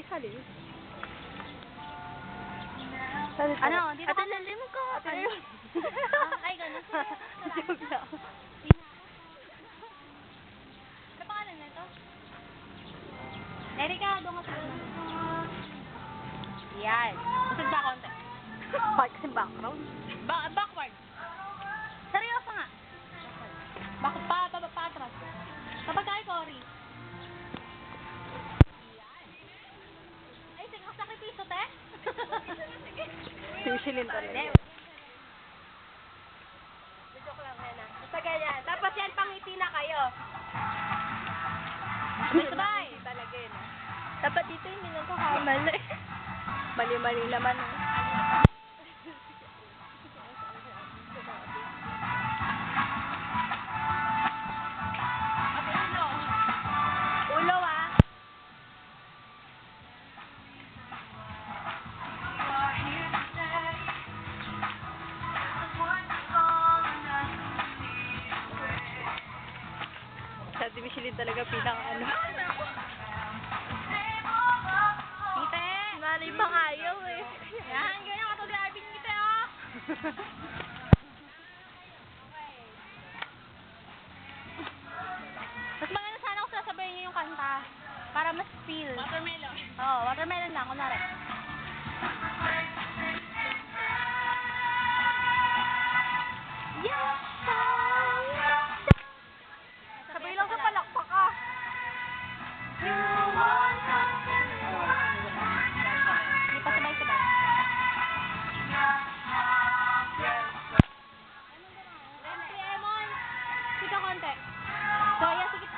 isali. Ano, dito ka lalim ko. Ano? Ah, Ay, ganun. Joke lang. Ano pangalan na ito? Erika, doon ka sa Yan. Masad ba konti? Sa background. Ba backward. Susilin talaga. Joke lang yan ah. Basta ganyan. Tapos yan, pangiti na kayo. Sabay-sabay. Talaga yun ah. Dapat dito hindi nagkakamali. Mali-mali naman. eh. Ate Michelin talaga pinaka ano. Kite. Nanay pang ayaw eh. Yan, ganyan ka to Arvin kita, oh. Mas maganda sana kung sasabayin niyo yung kanta. Para mas feel. Watermelon. Oo, watermelon lang, kunwari. Voy a seguir